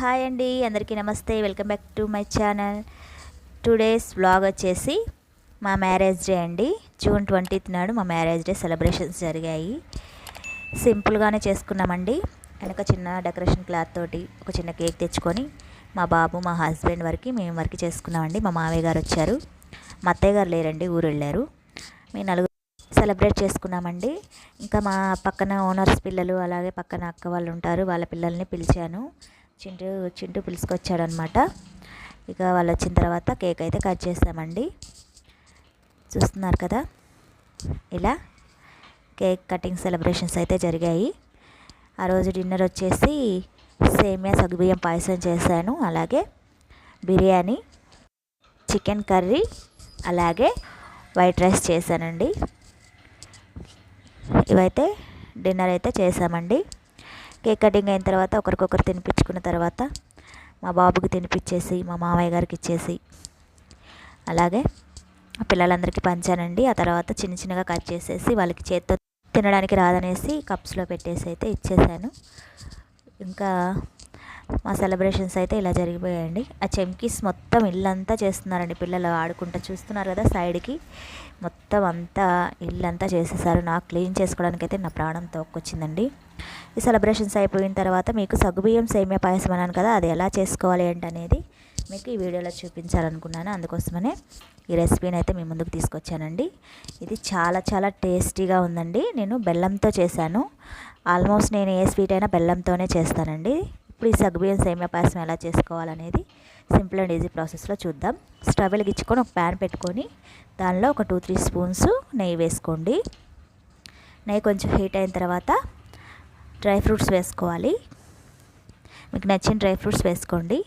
Hi అండి అందరికీ నమస్తే. Welcome back to my channel today's vlog వచ్చేసి మా మ్యారేజ్ డే అండి. జూన్ ట్వంటీత్ నాడు మా మ్యారేజ్ డే సెలబ్రేషన్స్ జరిగాయి. సింపుల్గానే చేసుకున్నామండి. వెనక చిన్న డెకరేషన్ క్లాత్ తోటి ఒక చిన్న కేక్ తెచ్చుకొని మా బాబు మా హస్బెండ్ వరకు మేము వరకు చేసుకున్నామండి. మా మామయ్య గారు వచ్చారు. మా అత్తయ్య గారు లేరండి ఊరు వెళ్ళారు. మేము నలుగురు సెలబ్రేట్ చేసుకున్నామండి. ఇంకా మా పక్కన ఓనర్స్ పిల్లలు అలాగే పక్కన అక్క వాళ్ళు ఉంటారు. వాళ్ళ పిల్లల్ని పిలిచాను. చింటూ చింటూ పిలుచుకొచ్చాడనమాట ఇక వాళ్ళు వచ్చిన తర్వాత కేక్ అయితే కట్ చేస్తామండి. చూస్తున్నారు కదా? ఇలా కేక్ కటింగ్ సెలబ్రేషన్స్ అయితే జరిగాయి. ఆ రోజు డిన్నర్ వచ్చేసి సేమియా సగ్గుబియ్యం పాయసం చేశాను. అలాగే బిర్యానీ చికెన్ కర్రీ అలాగే వైట్ రైస్ చేశానండి. ఇవైతే డిన్నర్ అయితే చేసామండి కేక్ కటింగ్ అయిన తర్వాత ఒకరికొకరు తినిపించుకున్న తర్వాత మా బాబుకి తినిపించేసి మా మామయ్య గారికి ఇచ్చేసి అలాగే పిల్లలందరికీ పంచానండి. ఆ తర్వాత చిన్న చిన్నగా కట్ చేసేసి వాళ్ళకి చేత్తో తినడానికి రాదనేసి కప్స్లో పెట్టేసి అయితే ఇచ్చేసాను. ఇంకా మా సెలబ్రేషన్స్ అయితే ఇలా జరిగిపోయాయండి. ఆ చెంకీస్ మొత్తం ఇల్లంతా చేస్తున్నారండి పిల్లలు ఆడుకుంటూ చూస్తున్నారు కదా సైడ్కి. మొత్తం అంతా ఇల్లంతా చేసేసారు. నాకు క్లీన్ చేసుకోవడానికి అయితే నా ప్రాణం తోక్కొచ్చిందండి. ఈ సెలబ్రేషన్స్ అయిపోయిన తర్వాత మీకు సగ్గుబియ్యం సేమియా పాయసం అన్నాను కదా అది ఎలా చేసుకోవాలి ఏంటనేది మీకు ఈ వీడియోలో చూపించాలనుకున్నాను. అందుకోసమనే ఈ రెసిపీని అయితే మీ ముందుకు తీసుకొచ్చానండి. ఇది చాలా చాలా టేస్టీగా ఉందండి. నేను బెల్లంతో చేశాను. ఆల్మోస్ట్ నేను ఏ స్వీట్ అయినా బెల్లంతోనే చేస్తానండి. ఇప్పుడు ఈ సగ్గుబియ్యం సేమియా పాయసం ఎలా చేసుకోవాలనేది సింపుల్ అండ్ ఈజీ ప్రాసెస్లో చూద్దాం. స్టవ్ వెలిగించుకొని ఒక ప్యాన్ పెట్టుకొని దానిలో ఒక టూ త్రీ స్పూన్స్ నెయ్యి వేసుకోండి. నెయ్యి కొంచెం హీట్ అయిన తర్వాత డ్రై ఫ్రూట్స్ వేసుకోవాలి. మీకు నచ్చిన డ్రై ఫ్రూట్స్ వేసుకోండి.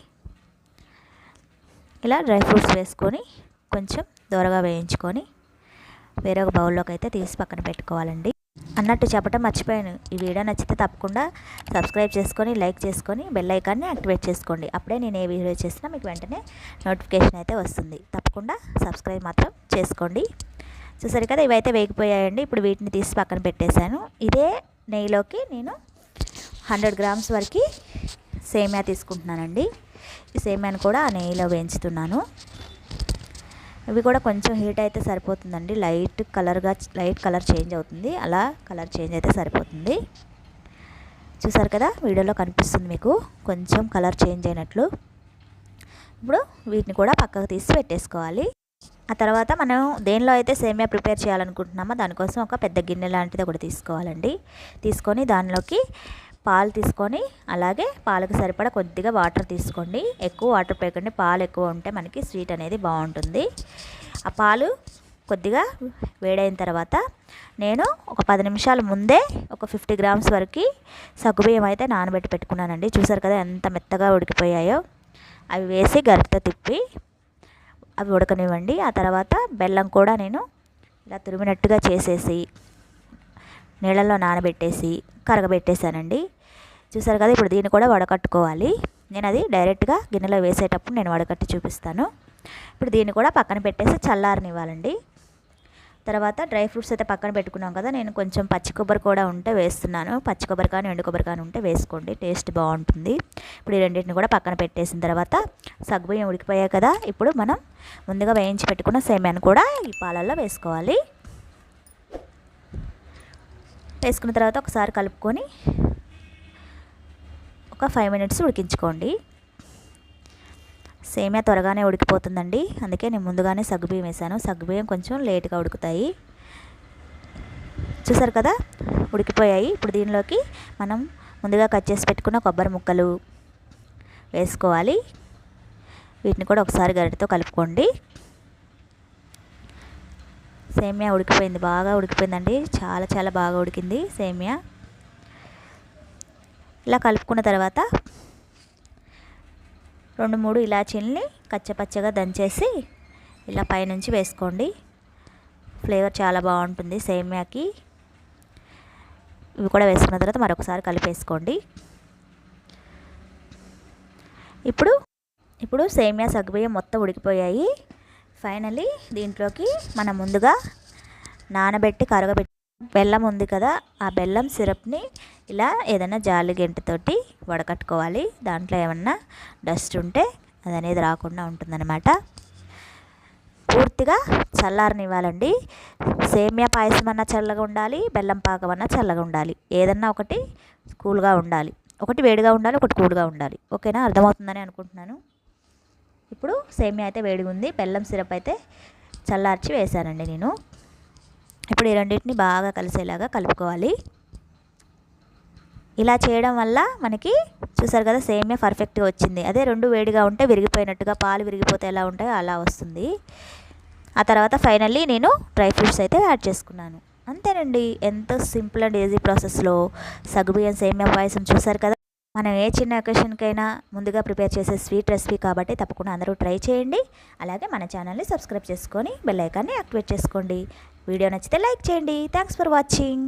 ఇలా డ్రై ఫ్రూట్స్ వేసుకొని కొంచెం దూరగా వేయించుకొని వేరే బౌల్లోకి అయితే తీసి పక్కన పెట్టుకోవాలండి. అన్నట్టు చెప్పడం మర్చిపోయాను. ఈ వీడియో నచ్చితే తప్పకుండా సబ్స్క్రైబ్ చేసుకొని లైక్ చేసుకొని బెల్ ఐకాన్ని యాక్టివేట్ చేసుకోండి. అప్పుడే నేను ఏ వీడియో చేసినా మీకు వెంటనే నోటిఫికేషన్ అయితే వస్తుంది. తప్పకుండా సబ్స్క్రైబ్ మాత్రం చేసుకోండి. చూసారు కదా ఇవైతే వేగిపోయాయండి. ఇప్పుడు వీటిని తీసి పక్కన పెట్టేశాను. ఇదే నెయ్యిలోకి నేను హండ్రెడ్ గ్రామ్స్ వరకు సేమియా తీసుకుంటున్నానండి. ఈ సేమియాను కూడా ఆ నెయ్యిలో వేయించుతున్నాను. ఇవి కూడా కొంచెం హీట్ అయితే సరిపోతుందండి. లైట్ కలర్గా లైట్ కలర్ చేంజ్ అవుతుంది. అలా కలర్ చేంజ్ అయితే సరిపోతుంది. చూసారు కదా వీడియోలో కనిపిస్తుంది మీకు. కొంచెం కలర్ చేంజ్ అయినట్లు. ఇప్పుడు వీటిని కూడా పక్కకు తీసి పెట్టేసుకోవాలి. ఆ తర్వాత మనం దేనిలో అయితే సేమియా ప్రిపేర్ చేయాలనుకుంటున్నామో దానికోసం ఒక పెద్ద గిన్నె లాంటిది ఒకటి తీసుకోవాలండి. తీసుకొని దానిలోకి పాలు తీసుకొని అలాగే పాలకు సరిపడా కొద్దిగా వాటర్ తీసుకోండి. ఎక్కువ వాటర్ పోయకండి. పాలు ఎక్కువ ఉంటే మనకి స్వీట్ అనేది బాగుంటుంది. ఆ పాలు కొద్దిగా వేడైన తర్వాత నేను ఒక పది నిమిషాల ముందే ఒక ఫిఫ్టీ గ్రామ్స్ వరకు సగ్గుబియ్యం అయితే నానబెట్టి పెట్టుకున్నానండి. చూసారు కదా ఎంత మెత్తగా ఉడికిపోయాయో. అవి వేసి గరిటతో తిప్పి అవి ఉడకనివ్వండి. ఆ తర్వాత బెల్లం కూడా నేను ఇలా తురిమినట్టుగా చేసేసి నీళ్ళల్లో నానబెట్టేసి కరగబెట్టేశానండి. చూసారు కదా ఇప్పుడు దీన్ని కూడా వడకట్టుకోవాలి. నేను అది డైరెక్ట్గా గిన్నెలో వేసేటప్పుడు నేను వడకట్టి చూపిస్తాను. ఇప్పుడు దీన్ని కూడా పక్కన పెట్టేసి చల్లారనివ్వాలండి. తర్వాత డ్రై ఫ్రూట్స్ అయితే పక్కన పెట్టుకున్నాం కదా నేను కొంచెం పచ్చి కొబ్బరి కూడా ఉంటే వేస్తున్నాను. పచ్చి కొబ్బరి కానీ ఎండు కొబ్బరి కానీ ఉంటే వేసుకోండి టేస్ట్ బాగుంటుంది. ఇప్పుడు ఈ రెండింటిని కూడా పక్కన పెట్టేసిన తర్వాత సగ్గుబియ్యం ఉడికిపోయాయి కదా ఇప్పుడు మనం ముందుగా వేయించి పెట్టుకున్న సేమ్యాను కూడా ఈ పాలల్లో వేసుకోవాలి. వేసుకున్న తర్వాత ఒకసారి కలుపుకొని ఒక ఫైవ్ మినిట్స్ ఉడికించుకోండి. సేమియా త్వరగానే ఉడికిపోతుందండి. అందుకే నేను ముందుగానే సగ్గుబియ్యం వేసాను. సగ్గుబియ్యం కొంచెం లేట్గా ఉడుకుతాయి. చూసారు కదా? ఉడికిపోయాయి. ఇప్పుడు దీనిలోకి మనం ముందుగా కట్ చేసి పెట్టుకున్న కొబ్బరి ముక్కలు వేసుకోవాలి. వీటిని కూడా ఒకసారి గరిటతో కలుపుకోండి. సేమియా ఉడికిపోయింది. బాగా ఉడికిపోయిందండి. చాలా చాలా బాగా ఉడికింది సేమియా. ఇలా కలుపుకున్న తర్వాత రెండు మూడు ఇలాచీల్ని కచ్చపచ్చగా దంచేసి ఇలా పైనుంచి వేసుకోండి. ఫ్లేవర్ చాలా బాగుంటుంది సేమ్యాకి. ఇవి కూడా వేసుకున్న తర్వాత మరొకసారి కలిపేసుకోండి. ఇప్పుడు ఇప్పుడు సేమ్యా సగ్గుబియ్యం మొత్తం ఉడికిపోయాయి. ఫైనలీ దీంట్లోకి మనం ముందుగా నానబెట్టి కరగబెట్టి బెల్లం ఉంది కదా ఆ బెల్లం సిరప్ని ఇలా ఏదైనా జాలి గెంటతోటి వడకట్టుకోవాలి. దాంట్లో ఏమన్నా డస్ట్ ఉంటే అది అనేది రాకుండా ఉంటుందన్నమాట. పూర్తిగా చల్లారనివ్వాలండి. సేమియా పాయసం అన్నా చల్లగా ఉండాలి బెల్లం పాకం అన్నా చల్లగా ఉండాలి. ఏదన్నా ఒకటి కూల్గా ఉండాలి. ఒకటి వేడిగా ఉండాలి ఒకటి కూల్గా ఉండాలి. ఓకేనా? అర్థమవుతుందని అనుకుంటున్నాను. ఇప్పుడు సేమియా అయితే వేడిగా ఉంది బెల్లం సిరప్ అయితే చల్లార్చి వేసానండి నేను. ఇప్పుడు ఈ రెండింటిని బాగా కలిసేలాగా కలుపుకోవాలి. ఇలా చేయడం వల్ల మనకి చూసారు కదా సేమే పర్ఫెక్ట్గా వచ్చింది. అదే రెండు వేడిగా ఉంటే విరిగిపోయినట్టుగా పాలు విరిగిపోతే ఎలా ఉంటాయో అలా వస్తుంది. ఆ తర్వాత ఫైనల్లీ నేను డ్రై ఫ్రూట్స్ అయితే యాడ్ చేసుకున్నాను. అంతేనండి ఎంతో సింపుల్ అండ్ ఈజీ ప్రాసెస్లో సగ్గుబియ్యం సేమియా పాయసం చూసారు కదా? మనం ఏ చిన్న ఒకేషన్కైనా ముందుగా ప్రిపేర్ చేసే స్వీట్ రెసిపీ కాబట్టి తప్పకుండా అందరూ ట్రై చేయండి. అలాగే మన ఛానల్ని సబ్స్క్రైబ్ చేసుకొని బెల్ ఐకాన్ని యాక్టివేట్ చేసుకోండి. వీడియో నచ్చితే లైక్ చేయండి. Thanks for watching